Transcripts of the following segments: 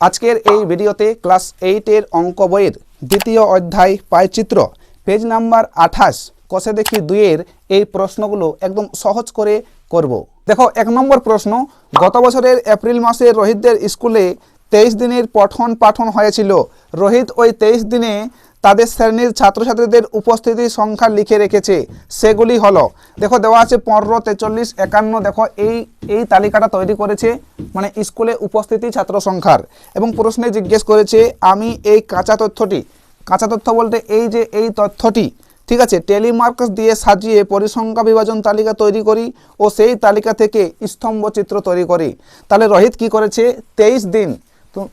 আজকের এই ভিডিওতে ক্লাস এইটের অঙ্ক বইয়ের দ্বিতীয় অধ্যায় পায়চিত্র পেজ নাম্বার আঠাশ, কষে দেখি দুইয়ের এই প্রশ্নগুলো একদম সহজ করে করব। দেখো, এক নম্বর প্রশ্ন, গত বছরের এপ্রিল মাসে রোহিতদের স্কুলে তেইশ দিনের পঠন পাঠন হয়েছিল। রোহিত ওই তেইশ দিনে তাদের শ্রেণির ছাত্রছাত্রীদের উপস্থিতির সংখ্যা লিখে রেখেছে। সেগুলি হলো, দেখো দেওয়া আছে পনেরো, তেচল্লিশ, একান্ন, দেখো এই এই তালিকাটা তৈরি করেছে মানে স্কুলে উপস্থিতি ছাত্র সংখ্যার। এবং প্রশ্নে জিজ্ঞেস করেছে, আমি এই কাঁচা তথ্যটি, কাঁচা তথ্য বলতে এই যে এই তথ্যটি, ঠিক আছে, টেলিমার্কস দিয়ে সাজিয়ে পরিসংখ্যা বিভাজন তালিকা তৈরি করি ও সেই তালিকা থেকে স্তম্ভ চিত্র তৈরি করি। তাহলে রোহিত কি করেছে? তেইশ দিন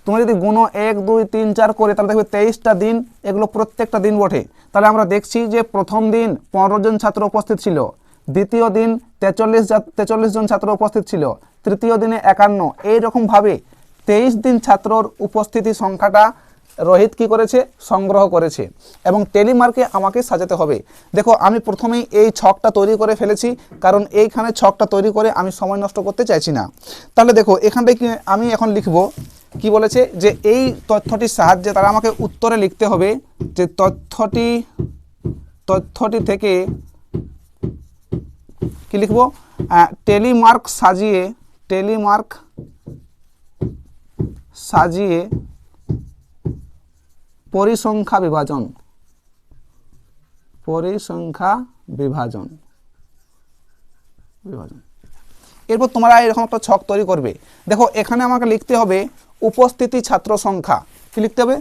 তুমি যদি গুণ এক, দুই, তিন, চার করে, তাহলে দেখবে তেইশটা দিন, এগুলো প্রত্যেকটা দিন বটে। তাহলে আমরা দেখছি যে প্রথম দিন পনেরো জন ছাত্র উপস্থিত ছিল, দ্বিতীয় দিন তেচল্লিশ তেচল্লিশ জন ছাত্র উপস্থিত ছিল, তৃতীয় দিনে একান্ন। এইরকমভাবে তেইশ দিন ছাত্রর উপস্থিতি সংখ্যাটা রোহিত কি করেছে? সংগ্রহ করেছে। এবং টেলিমার্কে আমাকে সাজাতে হবে। দেখো, আমি প্রথমেই এই ছকটা তৈরি করে ফেলেছি, কারণ এইখানে ছকটা তৈরি করে আমি সময় নষ্ট করতে চাইছি না। তাহলে দেখো এখানটায় আমি এখন লিখব কি বলেছে? যে এই তথ্যটির সাহায্যে তারা আমাকে উত্তরে লিখতে হবে যে তথ্যটি তথ্যটি থেকে কি লিখব? টেলিমার্ক সাজিয়ে টেলিমার্ক সাজিয়ে পরিসংখ্যা বিভাজন। পরিসংখ্যা বিভাজন। বিভাজন। এরপর তোমরা এরকম একটা ছক তৈরি করবে। দেখো, এখানে আমাকে লিখতে হবে উপস্থিতি ছাত্র সংখ্যা। কি লিখতে হবে?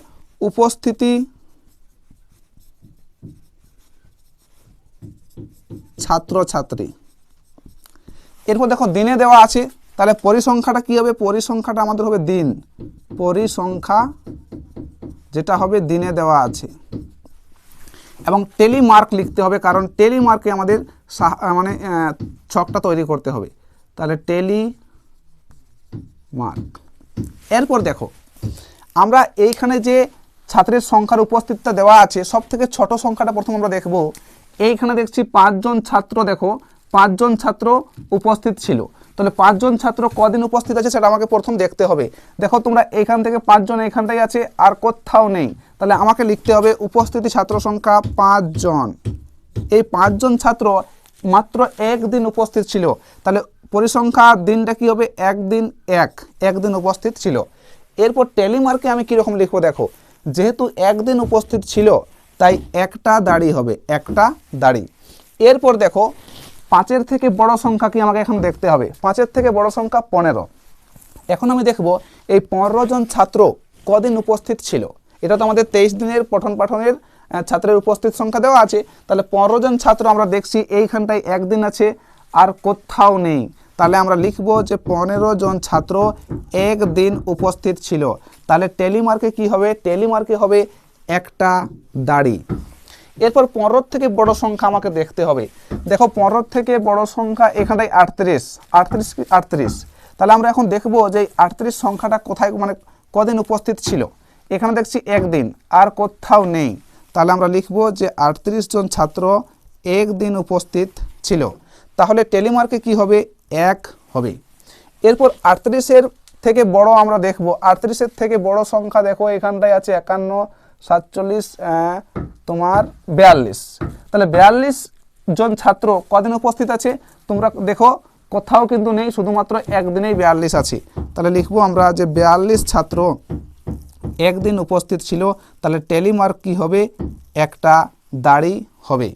উপস্থিতি ছাত্র ছাত্রী এরপর দেখো, দিনে দেওয়া আছে। তাহলে পরিসংখ্যাটা কি হবে? পরিসংখ্যাটা আমাদের হবে দিন। পরিসংখ্যা যেটা হবে দিনে দেওয়া আছে। এবং টেলিমার্ক লিখতে হবে, কারণ টেলিমার্কে আমাদের মানে ছকটা তৈরি করতে হবে। তাহলে টেলি মার্ক এরপর দেখো, আমরা এইখানে যে ছাত্রের সংখ্যার উপস্থিতটা দেওয়া আছে সব থেকে ছোট সংখ্যাটা প্রথম আমরা দেখব। এইখানে দেখছি পাঁচজন ছাত্র, দেখো, পাঁচজন ছাত্র উপস্থিত ছিল। তাহলে পাঁচজন ছাত্র কদিন উপস্থিত আছে সেটা আমাকে প্রথম দেখতে হবে। দেখো তোমরা এখান থেকে পাঁচজন এখানটাই আছে, আর কোথাও নেই। তাহলে আমাকে লিখতে হবে উপস্থিতি ছাত্র সংখ্যা পাঁচজন। এই পাঁচজন ছাত্র মাত্র একদিন উপস্থিত ছিল। তাহলে পরিসংখ্যা দিনটা কি হবে? একদিন এক। একদিন উপস্থিত ছিল। এরপর টেলিমার্কে আমি কীরকম লিখব দেখো? যেহেতু একদিন উপস্থিত ছিল, তাই একটা দাড়ি হবে। একটা দাড়ি এরপর দেখো, পাঁচের থেকে বড় সংখ্যা কি আমাকে এখন দেখতে হবে? পাঁচের থেকে বড় সংখ্যা পনেরো। এখন আমি দেখব, এই পনেরো জন ছাত্র কদিন উপস্থিত ছিল? এটা তো আমাদের তেইশ দিনের পঠন পাঠনের ছাত্রের উপস্থিত সংখ্যা দেওয়া আছে। তাহলে পনেরো জন ছাত্র আমরা দেখছি, এইখানটায় একদিন আছে আর কোথাও নেই। তাহলে আমরা লিখব যে পনেরো জন ছাত্র একদিন উপস্থিত ছিল। তাহলে টেলিমার্কে কি হবে? টেলিমার্কে হবে একটা দাড়ি। এরপর পনেরো থেকে বড় সংখ্যা আমাকে দেখতে হবে। দেখো পনেরো থেকে বড় সংখ্যা এখানটায় আটত্রিশ। আটত্রিশ কি আটত্রিশ? তাহলে আমরা এখন দেখব যে আটত্রিশ সংখ্যাটা কোথায় মানে কদিন উপস্থিত ছিল? এখানে দেখছি একদিন, আর কোথাও নেই। তাহলে আমরা লিখব যে আটত্রিশ জন ছাত্র একদিন উপস্থিত ছিল। তাহলে টেলিমার্কে কি হবে? এক হবে। এরপর আটত্রিশের থেকে বড় আমরা দেখব। আটত্রিশের থেকে বড় সংখ্যা দেখো, এখানটায় আছে একান্ন, সাতচল্লিশ তোমার বিয়াল্লিশ। তাহলে বিয়াল্লিশ জন ছাত্র কদিন উপস্থিত আছে? তোমরা দেখো, কোথাও কিন্তু নেই, শুধুমাত্র একদিনেই বিয়াল্লিশ আছে। তাহলে লিখব আমরা যে বিয়াল্লিশ ছাত্র একদিন উপস্থিত ছিল, তাহলে টেলিমার্ক কি হবে? একটা দাড়ি হবে।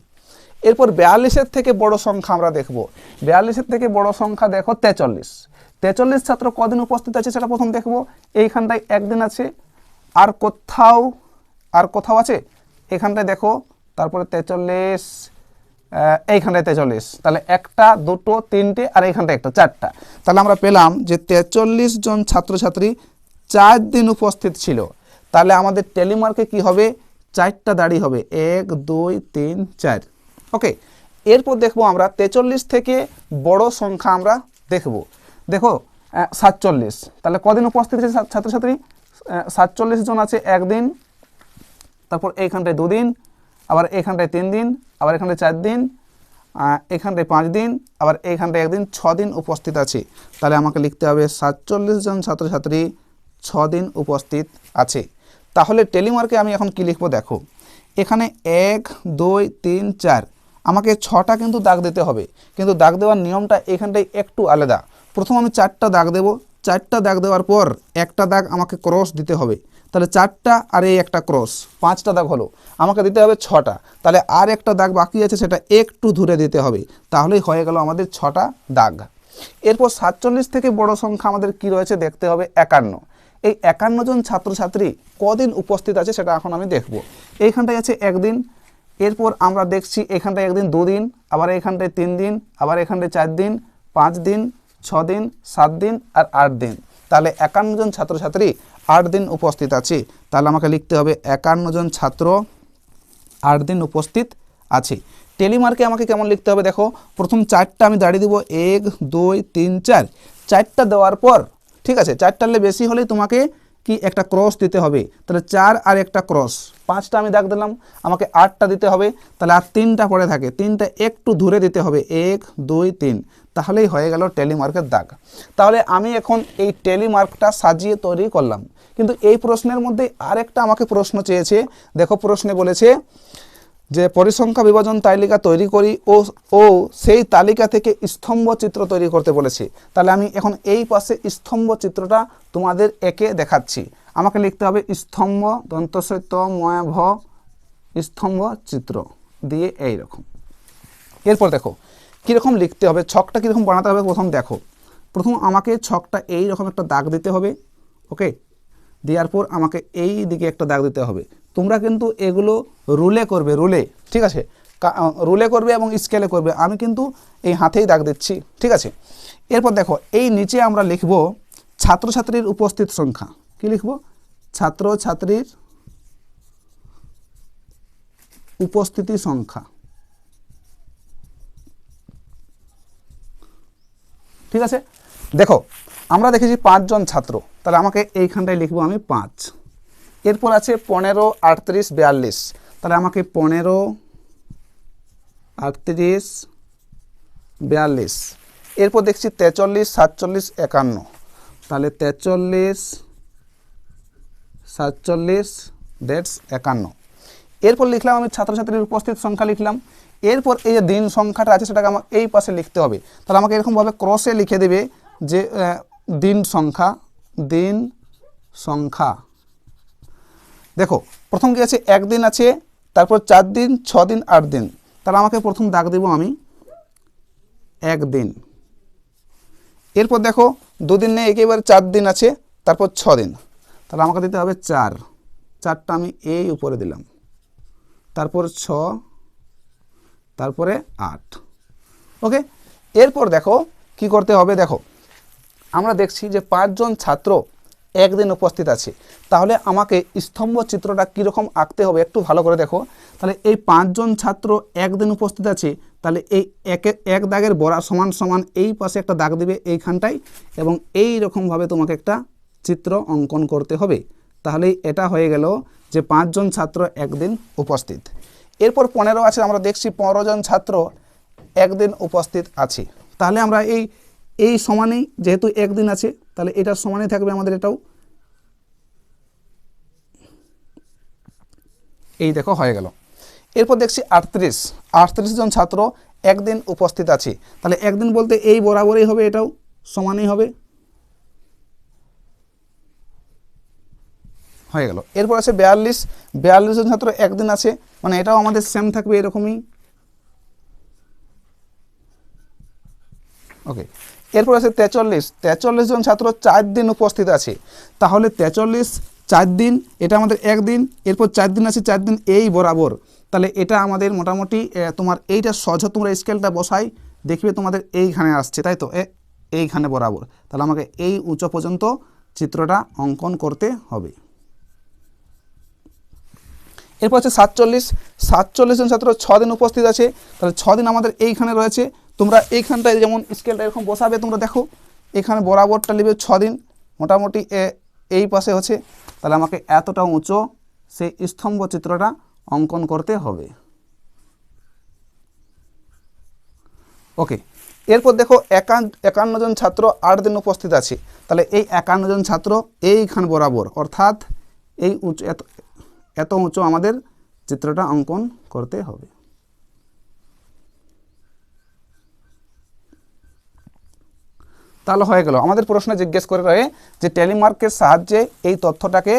এরপর বিয়াল্লিশের থেকে বড় সংখ্যা আমরা দেখব। বিয়াল্লিশের থেকে বড় সংখ্যা দেখো তেচল্লিশ। তেচল্লিশ ছাত্র কদিন উপস্থিত আছে সেটা প্রথম দেখব। এইখানটায় একদিন আছে। আর কোথাও আর কোথাও আছে? এখানটায় দেখো, তারপরে তেচল্লিশ এইখানটায় তেচল্লিশ। তাহলে একটা, দুটো, তিনটে, আর এইখানটায় একটা, চারটা। তাহলে আমরা পেলাম যে তেচল্লিশ জন ছাত্রছাত্রী চার দিন উপস্থিত ছিল। তাহলে আমাদের টেলিমার্কে কি হবে? চারটা দাড়ি হবে। এক, দুই, তিন, চার। ওকে এরপর দেখব আমরা তেচল্লিশ থেকে বড় সংখ্যা আমরা দেখব। দেখো সাতচল্লিশ। তাহলে কদিন উপস্থিত আছে ছাত্রছাত্রী? সাতচল্লিশ জন আছে একদিন, তারপর এইখানটায় দুদিন, আবার এইখানটায় তিন দিন আবার এখানটায় চার দিন এখানটায় পাঁচ দিন আবার এইখানটায় একদিন ছ দিন উপস্থিত আছে। তাহলে আমাকে লিখতে হবে সাতচল্লিশ জন ছাত্রছাত্রী ছ দিন উপস্থিত আছে। তাহলে টেলিমার্কে আমি এখন কি লিখব দেখো। এখানে এক, দুই, তিন, চার। আমাকে ছটা কিন্তু দাগ দিতে হবে। কিন্তু দাগ দেওয়ার নিয়মটা এখানটায় একটু আলাদা। প্রথম আমি চারটা দাগ দেব। চারটা দাগ দেওয়ার পর একটা দাগ আমাকে ক্রস দিতে হবে। তাহলে চারটা আর এই একটা ক্রস, পাঁচটা দাগ হলো। আমাকে দিতে হবে ছটা। তাহলে আর একটা দাগ বাকি আছে, সেটা একটু ধরে দিতে হবে। তাহলেই হয়ে গেল আমাদের ছটা দাগ। এরপর সাতচল্লিশ থেকে বড় সংখ্যা আমাদের কি রয়েছে দেখতে হবে? একান্ন। এই একান্ন জন ছাত্রছাত্রী কদিন উপস্থিত আছে সেটা এখন আমি দেখব। এইখানটায় আছে একদিন এরপর আমরা দেখছি এখানটায় একদিন দুদিন, আবার এখানটায় তিন দিন আবার এখানটায় চার দিন পাঁচ দিন ছ দিন সাত দিন আর আট দিন তাহলে একান্ন জন ছাত্রছাত্রী আট দিন উপস্থিত আছে। তাহলে আমাকে লিখতে হবে একান্ন জন ছাত্র আট দিন উপস্থিত আছে। টেলিমার্কে আমাকে কেমন লিখতে হবে দেখো, প্রথম চারটা আমি দাঁড়িয়ে দিব, এক, দুই, তিন, চার। চারটা দেওয়ার পর, ঠিক আছে চারটালে বেশি হলেই তোমাকে কি একটা ক্রস দিতে হবে? তাহলে চার আর একটা ক্রস পাঁচটা আমি দাগ দিলাম, আমাকে আটটা দিতে হবে, তাহলে আর তিনটা পড়ে থাকে। তিনটা একটু ধরে দিতে হবে, এক, দুই, তিন। তাহলেই হয়ে গেল টেলিমার্কের দাগ। তাহলে আমি এখন এই টেলিমার্কটা সাজিয়ে তৈরি করলাম। কিন্তু এই প্রশ্নের মধ্যে আরেকটা আমাকে প্রশ্ন চেয়েছে। দেখো প্রশ্নে বলেছে যে পরিসংখ্যা বিভাজন তালিকা তৈরি করি ও ও সেই তালিকা থেকে স্তম্ভ চিত্র তৈরি করতে বলেছে। তাহলে আমি এখন এই পাশে স্তম্ভ চিত্রটা তোমাদের একে দেখাচ্ছি। আমাকে লিখতে হবে স্তম্ভ দন্তসৈত ময় ভ স্তম্ভ চিত্র দিয়ে এই রকম এরপর দেখো, কীরকম লিখতে হবে, ছকটা কীরকম বানাতে হবে প্রথম দেখো। প্রথম আমাকে ছকটা এই রকম একটা দাগ দিতে হবে, ওকে? দেওয়ার পর আমাকে এই দিকে একটা দাগ দিতে হবে। তোমরা কিন্তু এগুলো রুলে করবে, রুলে, ঠিক আছে? রুলে করবে এবং স্কেলে করবে। আমি কিন্তু এই হাতেই দাগ দিচ্ছি, ঠিক আছে? এরপর দেখো, এই নিচে আমরা লিখব ছাত্রছাত্রীর উপস্থিত সংখ্যা। কি লিখব? ছাত্রছাত্রীর উপস্থিতি সংখ্যা। ঠিক আছে? দেখো আমরা দেখেছি পাঁচজন ছাত্র। তাহলে আমাকে এইখানটায় লিখব আমি পাঁচ। এরপর আছে পনেরো, আটত্রিশ, বিয়াল্লিশ। তাহলে আমাকে পনেরো, আটত্রিশ, বিয়াল্লিশ। এরপর দেখছি তেচল্লিশ, সাতচল্লিশ, একান্ন। তাহলে তেচল্লিশ, সাতচল্লিশ ডেটস একান্ন। এরপর লিখলাম আমি ছাত্রছাত্রীর উপস্থিত সংখ্যা লিখলাম। এরপর এই যে দিন সংখ্যাটা আছে সেটাকে আমার এই পাশে লিখতে হবে। তাহলে আমাকে এরকমভাবে ক্রসে লিখে দেবে যে দিন সংখ্যা দিন সংখ্যা। দেখো, প্রথম কি আছে? একদিন আছে, তারপর চার দিন, ছ দিন, আট দিন। তাহলে আমাকে প্রথম দাগ দেব আমি। একদিন এরপর দেখো, দুদিন নেই, একেবারে চার দিন আছে, তারপর ছ দিন। তাহলে আমাকে দিতে হবে চার। চারটা আমি এই উপরে দিলাম। তারপর ছ, তারপরে আট। ওকে? এরপর দেখো, কি করতে হবে? দেখো আমরা দেখছি যে পাঁচজন ছাত্র একদিন উপস্থিত আছে। তাহলে আমাকে স্তম্ভ চিত্রটা কীরকম আঁকতে হবে একটু ভালো করে দেখো। তাহলে এই পাঁচজন ছাত্র একদিন উপস্থিত আছে, তাহলে এই এক এক দাগের বড়া সমান সমান এই পাশে একটা দাগ দিবে এইখানটায় এবং এই রকমভাবে তোমাকে একটা চিত্র অঙ্কন করতে হবে। তাহলে এটা হয়ে গেল যে পাঁচজন ছাত্র একদিন উপস্থিত। এরপর পনেরো আছে, আমরা দেখছি পনেরো জন ছাত্র একদিন উপস্থিত আছে। তাহলে আমরা এই এই সমানেই যেহেতু একদিন আছে, তাহলে এটার সমানে থাকবে আমাদের এটাও। এই দেখো, হয়ে গেল। এরপর দেখছি আটত্রিশ। আটত্রিশ জন ছাত্র একদিন উপস্থিত আছে। তাহলে একদিন বলতে এই বরাবরই হবে এটাও, সমানই হবে। হয়ে গেল। এরপর আছে বিয়াল্লিশ। বিয়াল্লিশ জন ছাত্র একদিন আছে মানে এটাও আমাদের সেম থাকবে এরকমই। ওকে এরপর আছে তেচল্লিশ। তেচল্লিশ জন ছাত্র চার দিন উপস্থিত আছে। তাহলে তেচল্লিশ, চার দিন, এটা আমাদের একদিন এরপর চার দিন আছে, চার দিন এই বরাবর। তাহলে এটা আমাদের মোটামুটি তোমার এইটা সহজ তোমরা স্কেলটা বসাই, দেখবে তোমাদের এইখানে আসছে, তাই তো? এইখানে বরাবর। তাহলে আমাকে এই উঁচু পর্যন্ত চিত্রটা অঙ্কন করতে হবে। এরপর হচ্ছে সাতচল্লিশ। সাতচল্লিশ জন ছাত্র দিন উপস্থিত আছে। তাহলে দিন আমাদের এইখানে রয়েছে। তোমরা এইখানটায় যেমন স্কেলটা এরকম বসাবে, তোমরা দেখো, এখানে বরাবরটা নেবে ছ দিন। মোটামুটি এই পাশে হচ্ছে, তাহলে আমাকে এতটা উঁচু সেই স্তম্ভ চিত্রটা অঙ্কন করতে হবে। ওকে, এরপর দেখো একান, একান্ন জন ছাত্র আট দিন উপস্থিত আছে। তাহলে এই একান্ন জন ছাত্র এইখান বরাবর, অর্থাৎ এই উঁচু, এত এত উঁচু আমাদের চিত্রটা অঙ্কন করতে হবে। তাহলে হয়ে গেল। আমাদের প্রশ্নে জিজ্ঞেস করে রয়ে যে টেলিমার্কের সাহায্যে এই তথ্যটাকে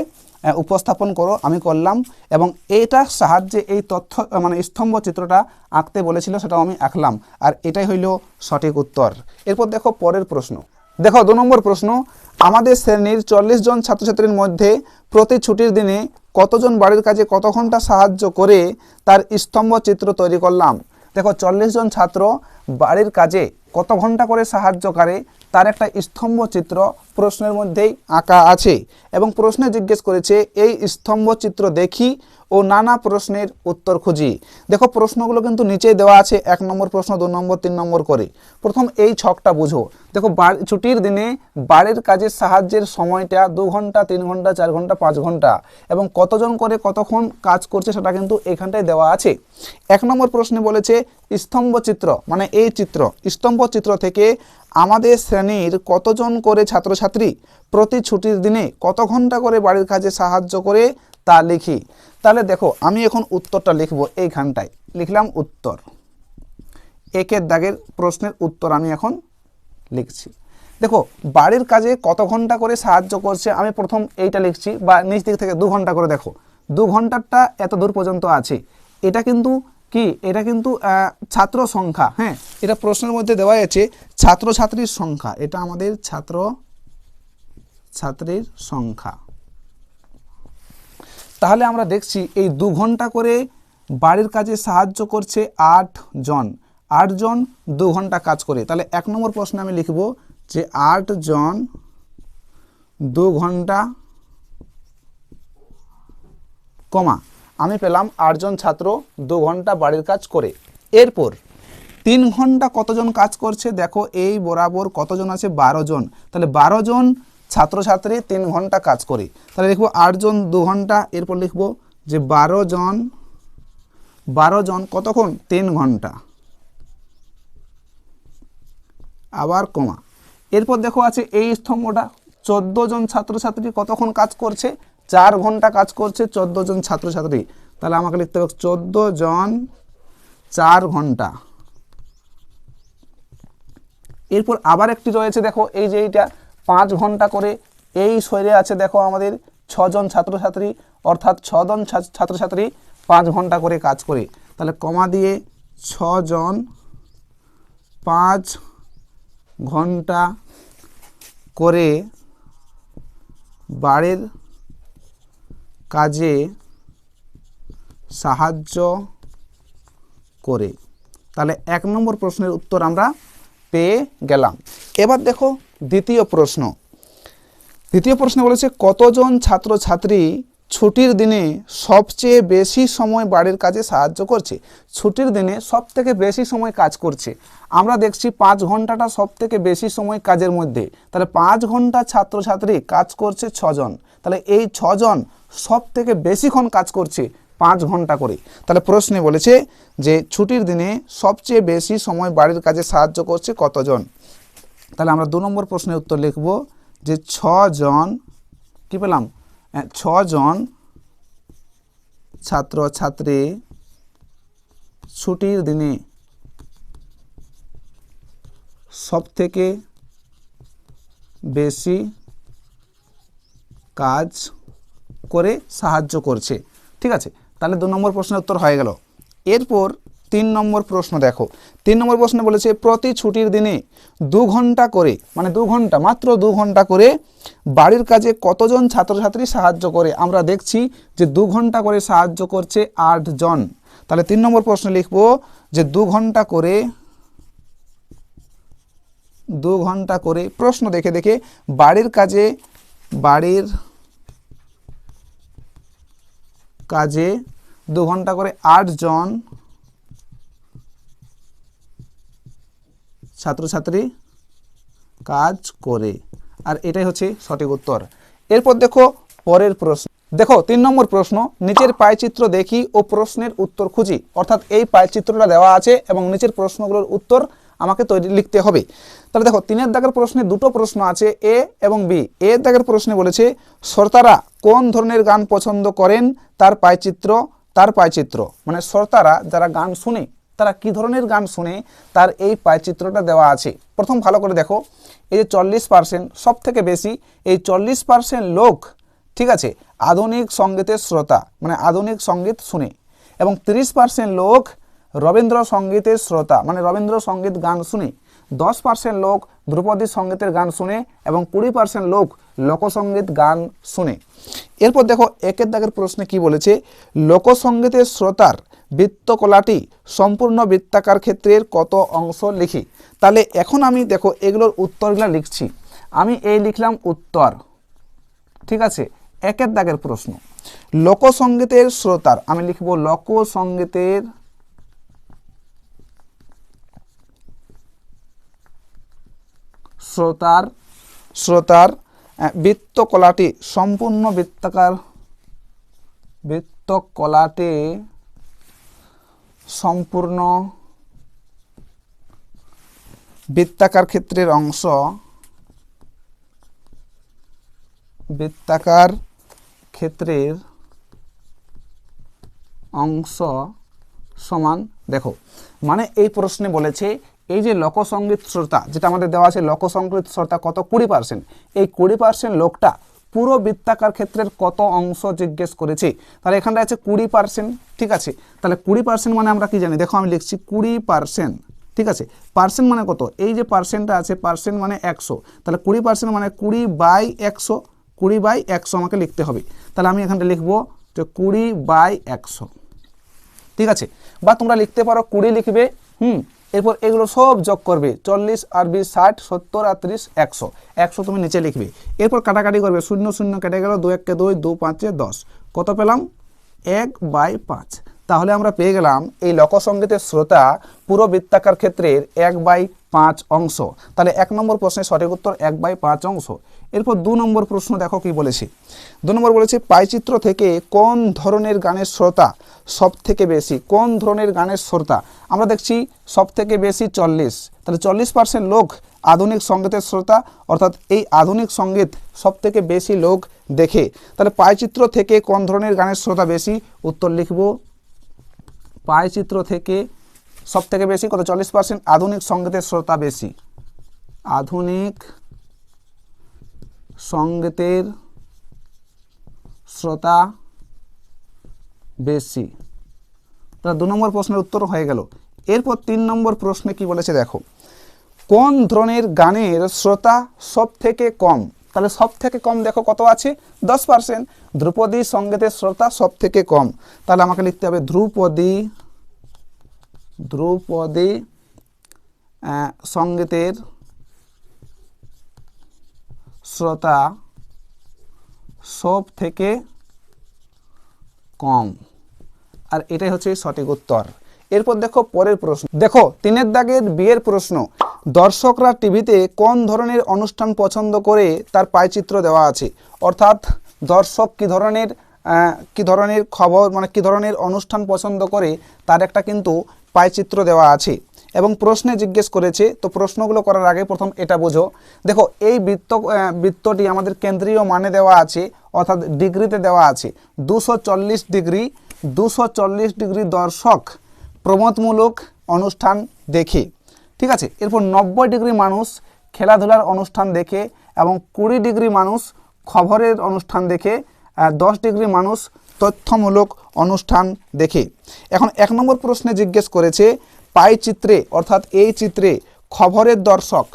উপস্থাপন করো, আমি করলাম এবং এইটার সাহায্যে এই তথ্য মানে স্তম্ভ চিত্রটা আঁকতে বলেছিল, সেটাও আমি আঁকলাম। আর এটাই হইল সঠিক উত্তর। এরপর দেখো পরের প্রশ্ন। দেখো দু নম্বর প্রশ্ন, আমাদের শ্রেণির চল্লিশ জন ছাত্রছাত্রীর মধ্যে প্রতি ছুটির দিনে কতজন বাড়ির কাজে কত ঘণ্টা সাহায্য করে তার স্তম্ভ চিত্র তৈরি করলাম? দেখো চল্লিশ জন ছাত্র বাড়ির কাজে কত ঘণ্টা করে সাহায্য করে তার একটা স্তম্ভ চিত্র প্রশ্নের মধ্যেই আঁকা আছে এবং প্রশ্নে জিজ্ঞেস করেছে, এই স্তম্ভ চিত্র দেখি ও নানা প্রশ্নের উত্তর খুঁজি। দেখো, প্রশ্নগুলো কিন্তু নিচেই দেওয়া আছে, এক নম্বর প্রশ্ন, দু নম্বর, তিন নম্বর করে। প্রথম, এই ছকটা বুঝো। দেখো ছুটির দিনে বাড়ির কাজের সাহায্যের সময়টা দু ঘণ্টা, তিন ঘণ্টা, চার ঘণ্টা, পাঁচ ঘণ্টা এবং কতজন করে কতক্ষণ কাজ করছে সেটা কিন্তু এখানটায় দেওয়া আছে। এক নম্বর প্রশ্নে বলেছে স্তম্ভ চিত্র মানে এই চিত্র স্তম্ভ চিত্র থেকে আমাদের শ্রেণির কতজন করে ছাত্রছাত্রী? প্রতি ছুটির দিনে কত ঘণ্টা করে বাড়ির কাজে সাহায্য করে তা লিখি। তাহলে দেখো, আমি এখন উত্তরটা লিখব এইখানটায়। লিখলাম উত্তর। একের দাগের প্রশ্নের উত্তর আমি এখন লিখছি। দেখো, বাড়ির কাজে কত ঘণ্টা করে সাহায্য করছে, আমি প্রথম এইটা লিখছি, বা নিচ দিক থেকে দু ঘণ্টা করে দেখো। দু ঘন্টারটা এত দূর পর্যন্ত আছে। এটা কিন্তু কি? এটা কিন্তু ছাত্র সংখ্যা হ্যাঁ? এটা প্রশ্নের মধ্যে দেওয়া আছে, ছাত্রছাত্রীর সংখ্যা। এটা আমাদের ছাত্র, ছাত্রীর সংখ্যা। তাহলে আমরা দেখছি, এই দু ঘণ্টা করে বাড়ির কাজে সাহায্য করছে আট জন। আট জন দু ঘণ্টা কাজ করে। তাহলে এক নম্বর প্রশ্নে আমি লিখব যে আট জন দু ঘণ্টা, কমা। আমি পেলাম আটজন ছাত্র দু ঘণ্টা বাড়ির কাজ করে। এরপর তিন ঘণ্টা কতজন কাজ করছে? দেখো, এই বরাবর কতজন আছে? বারো জন তাহলে বারো জন ছাত্রছাত্রী তিন ঘণ্টা কাজ করে। তাহলে লিখব আটজন দু ঘণ্টা, এরপর লিখব যে বারো জন বারো জন কতক্ষণ? তিন ঘণ্টা। আবার কমা। এরপর দেখো আছে এই স্তম্ভটা চোদ্দ জন ছাত্রছাত্রী কতক্ষণ কাজ করছে? চার ঘণ্টা কাজ করছে চোদ্দ জন ছাত্রছাত্রী। তাহলে আমাকে লিখতে হবে চোদ্দ জন চার ঘণ্টা। এরপর আবার একটি রয়েছে, দেখো, এই যে এইটা, পাঁচ ঘণ্টা করে এই শৈরে আছে, দেখো, আমাদের ছজন ছাত্রছাত্রী, অর্থাৎ ছজন ছাত্রছাত্রী পাঁচ ঘণ্টা করে কাজ করে। তাহলে কমা দিয়ে ছজন পাঁচ ঘণ্টা করে বাড়ির কাজে সাহায্য করে। তাহলে এক নম্বর প্রশ্নের উত্তর আমরা পেয়ে গেলাম। এবার দেখো দ্বিতীয় প্রশ্ন। দ্বিতীয় প্রশ্ন বলেছে, কতজন ছাত্রছাত্রী ছুটির দিনে সবচেয়ে বেশি সময় বাড়ির কাজে সাহায্য করছে? ছুটির দিনে সব থেকে বেশি সময় কাজ করছে। আমরা দেখছি পাঁচ ঘন্টাটা সব থেকে বেশি সময় কাজের মধ্যে। তাহলে পাঁচ ঘণ্টা ছাত্রছাত্রী কাজ করছে ছজন। তাহলে এই ছজন সব থেকে বেশিক্ষণ কাজ করছে পাঁচ ঘণ্টা করে তাহলে প্রশ্নে বলেছে যে ছুটির দিনে সবচেয়ে বেশি সময় বাড়ির কাজে সাহায্য করছে কতজন? তাহলে আমরা দু নম্বর প্রশ্নের উত্তর লিখব যে ছজন কি পেলাম? হ্যাঁ, ছজন ছাত্র ছাত্রী ছুটির দিনে সব থেকে বেশি কাজ করে সাহায্য করছে। ঠিক আছে? তাহলে দু নম্বর প্রশ্নের উত্তর হয়ে গেল। এরপর তিন নম্বর প্রশ্ন দেখো। তিন নম্বর প্রশ্ন বলেছে, প্রতি ছুটির দিনে দু ঘণ্টা করে মানে দু ঘণ্টা, মাত্র দু ঘণ্টা করে বাড়ির কাজে কতজন ছাত্রছাত্রী সাহায্য করে? আমরা দেখছি যে দু ঘণ্টা করে সাহায্য করছে আট জন। তাহলে তিন নম্বর প্রশ্ন লিখব যে দু ঘণ্টা করে, দু ঘণ্টা করে প্রশ্ন দেখে দেখে বাড়ির কাজে বাড়ির কাজে দু ঘণ্টা করে আটজন ছাত্রছাত্রী কাজ করে। আর এটাই হচ্ছে সঠিক উত্তর। এরপর দেখো পরের প্রশ্ন। দেখো, তিন নম্বর প্রশ্ন, নিচের পায়চিত্র দেখি ও প্রশ্নের উত্তর খুঁজি। অর্থাৎ এই পায়চিত্রটা দেওয়া আছে এবং নিচের প্রশ্নগুলোর উত্তর আমাকে তৈরি লিখতে হবে। তাহলে দেখো, তিনের দাগের প্রশ্নে দুটো প্রশ্ন আছে, এ এবং বি। এ দাগের প্রশ্নে বলেছে, শ্রোতারা কোন ধরনের গান পছন্দ করেন? তার পায়চিত্র তার পায়চিত্র। মানে শ্রোতারা যারা গান শুনে, তারা কি ধরনের গান শুনে, তার এই পায়চিত্রটা দেওয়া আছে। প্রথম ভালো করে দেখো, এই যে চল্লিশ পার্সেন্ট সব থেকে বেশি, এই চল্লিশ পার্সেন্ট লোক, ঠিক আছে, আধুনিক সঙ্গীতের শ্রোতা মানে আধুনিক সংগীত শুনে। এবং তিরিশ পার্সেন্ট লোক রবীন্দ্র সঙ্গীতের শ্রোতা মানে রবীন্দ্র সংগীত গান শুনে, দশ পার্সেন্ট লোক ধ্রুপদী সঙ্গীতের গান শুনে এবং কুড়ি পার্সেন্ট লোক লোকসঙ্গীত গান শুনে। এরপর দেখো, একের দাগের প্রশ্নে কি বলেছে? লোকসঙ্গীতের শ্রোতার বৃত্তকলাটি সম্পূর্ণ বৃত্তাকার ক্ষেত্রের কত অংশ লিখি? তাহলে এখন আমি দেখো, এগুলোর উত্তরগুলো লিখছি। আমি এই লিখলাম উত্তর। ঠিক আছে? একের দাগের প্রশ্ন। লোকসঙ্গীতের শ্রোতার, আমি লিখব লোকসঙ্গীতের শ্রোতার শ্রোতার বৃত্তকলাটি, সম্পূর্ণ বৃত্তাকার, বৃত্তকলাটি সম্পূর্ণ বৃত্তাকার ক্ষেত্রের অংশ। বৃত্তাকার ক্ষেত্রের অংশ সমান, দেখো মানে এই প্রশ্নে বলেছে এই যে লোকসঙ্গীত শ্রোতা, যেটা আমাদের দেওয়া আছে লোকসঙ্গীত শ্রোতা কত কুড়ি পার্সেন্ট এই কুড়ি পার্সেন্ট লোকটা পুরো বৃত্তাকার ক্ষেত্রের কত অংশ জিজ্ঞেস করেছে? তাহলে এখানটা আছে কুড়ি পার্সেন্ট ঠিক আছে? তাহলে কুড়ি পার্সেন্ট মানে আমরা কি জানি? দেখো আমি লিখছি কুড়ি পার্সেন্ট ঠিক আছে? পার্সেন্ট মানে কত? এই যে পার্সেন্টটা আছে পার্সেন্ট মানে একশো। তাহলে কুড়ি পার্সেন্ট মানে কুড়ি বাই একশো, কুড়ি বাই একশো আমাকে লিখতে হবে। তাহলে আমি এখানটা লিখব যে কুড়ি বাই একশো, ঠিক আছে? বা তোমরা লিখতে পারো কুড়ি লিখবে, হুম? এরপর এগুলো সব যোগ করবে চল্লিশ আর বিশ ষাট, সত্তর আর ত্রিশ, একশো। একশো তুমি নিচে লিখবে। এরপর কাটাকাটি করবে শূন্য শূন্য কেটে গেল দু এককে দুই, দু, পাঁচে দশ। কত পেলাম? এক বাই পাঁচ। তাহলে আমরা পেয়ে গেলাম এই লোকসঙ্গীতের শ্রোতা পুরো বৃত্তাকার ক্ষেত্রের এক বাই পাঁচ অংশ। তাহলে এক নম্বর প্রশ্নের সঠিক উত্তর এক বাই পাঁচ অংশ। এরপর দু নম্বর প্রশ্ন দেখো কি বলেছে। দু নম্বর বলেছে পাইচিত্র থেকে কোন ধরনের গানের শ্রোতা সব থেকে বেশি? কোন ধরনের গানের শ্রোতা? আমরা দেখছি সব থেকে বেশি চল্লিশ। তাহলে চল্লিশ পার্সেন্ট লোক আধুনিক সঙ্গীতের শ্রোতা, অর্থাৎ এই আধুনিক সংগীত সব থেকে বেশি লোক দেখে। তাহলে পায়চিত্র থেকে কোন ধরনের গানের শ্রোতা বেশি? উত্তর লিখব। পায়চিত্র থেকে সব থেকে বেশি কত? চল্লিশ পার্সেন্ট আধুনিক সঙ্গীতের শ্রোতা বেশি। আধুনিক সঙ্গীতের শ্রোতা বেশি। তাহলে দু নম্বর প্রশ্নের উত্তর হয়ে গেল। এরপর তিন নম্বর প্রশ্নে কি বলেছে দেখো, কোন ধরনের গানের শ্রোতা সব থেকে কম? তাহলে সব থেকে কম দেখো কত আছে? দশ পার্সেন্ট ধ্রুপদী সঙ্গীতের শ্রোতা সব থেকে কম। তাহলে আমাকে লিখতে হবে ধ্রুপদী ধ্রুপদী সঙ্গীতের শ্রোতা সব থেকে কম। আর এটাই হচ্ছে সঠিক উত্তর। এরপর দেখো পরের প্রশ্ন। দেখো, তিনের দাগের বিয়ের প্রশ্ন। দর্শকরা টিভিতে কোন ধরনের অনুষ্ঠান পছন্দ করে তার পায়চিত্র দেওয়া আছে? অর্থাৎ দর্শক কি ধরনের কি ধরনের খবর মানে কি ধরনের অনুষ্ঠান পছন্দ করে তার একটা কিন্তু পায়চিত্র দেওয়া আছে। এবং প্রশ্নে জিজ্ঞেস করেছে, তো প্রশ্নগুলো করার আগে প্রথম এটা বোঝো। দেখো, এই বৃত্ত বৃত্তটি আমাদের কেন্দ্রীয় মানে দেওয়া আছে, অর্থাৎ ডিগ্রিতে দেওয়া আছে। দুশো ডিগ্রি দুশো ডিগ্রি দর্শক প্রমোদমূলক অনুষ্ঠান দেখে। ঠিক আছে? এরপর নব্বই ডিগ্রি মানুষ খেলাধুলার অনুষ্ঠান দেখে এবং কুড়ি ডিগ্রি মানুষ খবরের অনুষ্ঠান দেখে দশ ডিগ্রি মানুষ তথ্যমূলক অনুষ্ঠান দেখে। এখন এক নম্বর প্রশ্নে জিজ্ঞেস করেছে পাই চিত্রে, অর্থাৎ এই চিত্রে খবরের দর্শক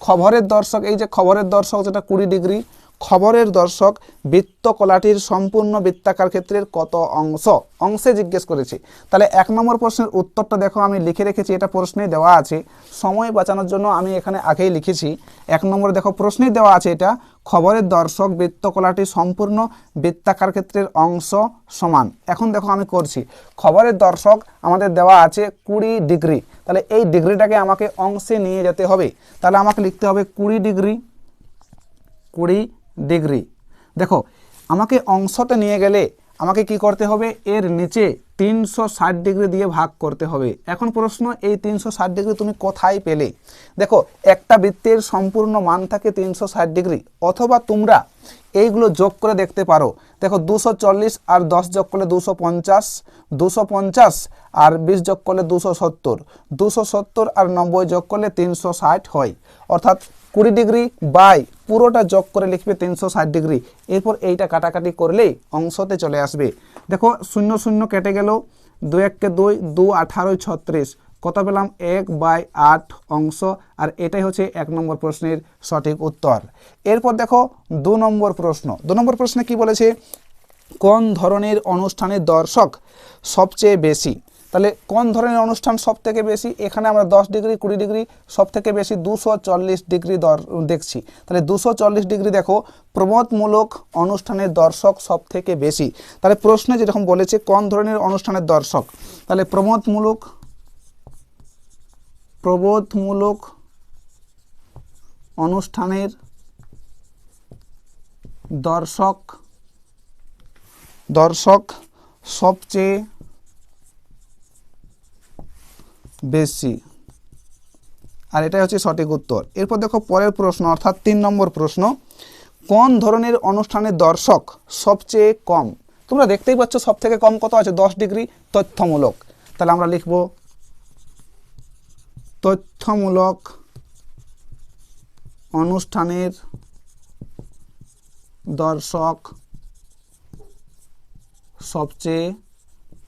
খবরের দর্শক, এই যে খবরের দর্শক যেটা কুড়ি ডিগ্রি খবরের দর্শক বৃত্তকলাটির সম্পূর্ণ বৃত্তাকার ক্ষেত্রের কত অংশ? অংশে জিজ্ঞেস করেছে। তাহলে এক নম্বর প্রশ্নের উত্তরটা দেখো, আমি লিখে রেখেছি, এটা প্রশ্নে দেওয়া আছে। সময় বাঁচানোর জন্য আমি এখানে আগেই লিখেছি। এক নম্বরে দেখো প্রশ্নেই দেওয়া আছে এটা, খবরের দর্শক বৃত্তকলাটি সম্পূর্ণ বৃত্তাকার ক্ষেত্রের অংশ সমান। এখন দেখো, আমি করছি। খবরের দর্শক আমাদের দেওয়া আছে কুড়ি ডিগ্রি। তাহলে এই ডিগ্রিটাকে আমাকে অংশে নিয়ে যেতে হবে। তাহলে আমাকে লিখতে হবে কুড়ি ডিগ্রি। কুড়ি ডিগ্রি। দেখো, আমাকে অংশতে নিয়ে গেলে আমাকে কি করতে হবে? এর নিচে তিনশো ষাট ডিগ্রি দিয়ে ভাগ করতে হবে। এখন প্রশ্ন, এই তিনশো ষাট ডিগ্রি তুমি কোথায় পেলে? দেখো, একটা বৃত্তের সম্পূর্ণ মান থাকে তিনশো ষাট ডিগ্রি। অথবা তোমরা এইগুলো যোগ করে দেখতে পারো। দেখো, দুশো আর দশ যোগ করলে দুশো পঞ্চাশ দুশো পঞ্চাশ আর বিশ যোগ করলে দুশো সত্তর দুশো সত্তর আর নব্বই যোগ করলে তিনশো ষাট হয়। অর্থাৎ কুড়ি ডিগ্রি বাই পুরোটা যোগ করে লিখবে তিনশো ষাট ডিগ্রি। এরপর এইটা কাটাকাটি করলেই অংশতে চলে আসবে। দেখো, শূন্য শূন্য কেটে গেল। দু এককে দুই, দু আঠারোই ছত্রিশ। কত পেলাম? এক বাই আট অংশ। আর এটাই হচ্ছে এক নম্বর প্রশ্নের সঠিক উত্তর। এরপর দেখো, দু নম্বর প্রশ্ন। দু নম্বর প্রশ্নে কি বলেছে? কোন ধরনের অনুষ্ঠানের দর্শক সবচেয়ে বেশি? তাহলে কোন ধরনের অনুষ্ঠান সব থেকে বেশি? এখানে আমরা দশ ডিগ্রি, কুড়ি ডিগ্রি সব থেকে বেশি দুশো চল্লিশ ডিগ্রি দর দেখছি। তাহলে দুশো চল্লিশ ডিগ্রি দেখো, প্রমোদমূলক অনুষ্ঠানের দর্শক সব থেকে বেশি। তাহলে প্রশ্নে যেরকম বলেছে, কোন ধরনের অনুষ্ঠানের দর্শক? তাহলে প্রমোদমূলক প্রবোধমূলক অনুষ্ঠানের দর্শক দর্শক সবচেয়ে বেশি। আর এটাই হচ্ছে সঠিক উত্তর। এরপর দেখো পরের প্রশ্ন, অর্থাৎ তিন নম্বর প্রশ্ন, কোন ধরনের অনুষ্ঠানের দর্শক সবচেয়ে কম? তোমরা দেখতেই পাচ্ছ সব থেকে কম কত আছে? দশ ডিগ্রি তথ্যমূলক। তাহলে আমরা লিখব তথ্যমূলক অনুষ্ঠানের দর্শক সবচেয়ে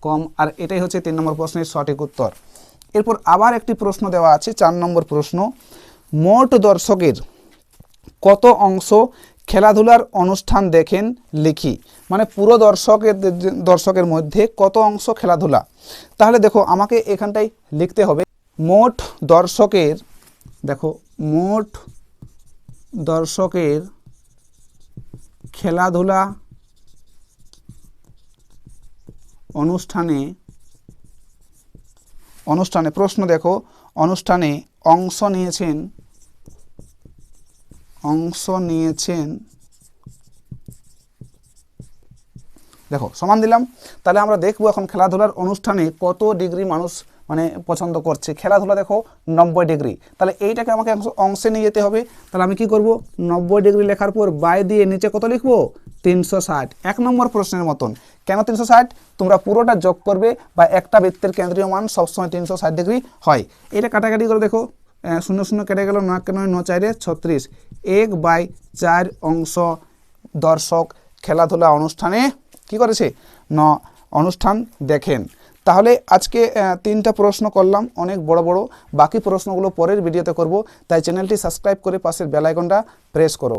কম। আর এটাই হচ্ছে তিন নম্বর প্রশ্নের সঠিক উত্তর। এরপর আবার একটি প্রশ্ন দেওয়া আছে, চার নম্বর প্রশ্ন। মোট দর্শকের কত অংশ খেলাধুলার অনুষ্ঠান দেখেন লিখি? মানে পুরো দর্শকের দর্শকের মধ্যে কত অংশ খেলাধুলা? তাহলে দেখো, আমাকে এখানটাই লিখতে হবে। মোট দর্শকের, দেখো, মোট দর্শকের খেলাধুলা অনুষ্ঠানে অনুষ্ঠানে প্রশ্ন দেখো। অনুষ্ঠানে অংশ নিয়েছেন অংশ নিয়েছেন। দেখো, সমান দিলাম। তাহলে আমরা দেখব এখন খেলাধুলার অনুষ্ঠানে কত ডিগ্রি মানুষ মানে পছন্দ করছে। খেলাধুলা দেখো, নব্বই ডিগ্রি। তাহলে এইটাকে আমাকে অংশে নিয়ে যেতে হবে। তাহলে আমি কি করব? নব্বই ডিগ্রি লেখার পর বাই দিয়ে নিচে কত লিখব? তিনশো ষাট। এক নম্বর প্রশ্নের মতন, কেন তিনশো ষাট? তোমরা পুরোটা যোগ করবে বা একটা বৃত্তের কেন্দ্রীয় মান সবসময় তিনশো ষাট ডিগ্রি হয়। এটা কাটাকাটি করে দেখো শূন্য শূন্য কেটে গেল, নয় নয়, ন চারে ছত্রিশ। এক বাই চার অংশ দর্শক খেলাধুলা অনুষ্ঠানে কি করেছে? ন, অনুষ্ঠান দেখেন। তাহলে আজকে তিনটা প্রশ্ন করলাম, অনেক বড় বড়। বাকি প্রশ্নগুলো পরের ভিডিওতে করব। তাই চ্যানেলটি সাবস্ক্রাইব করে পাশের বেল আইকনটা প্রেস করো।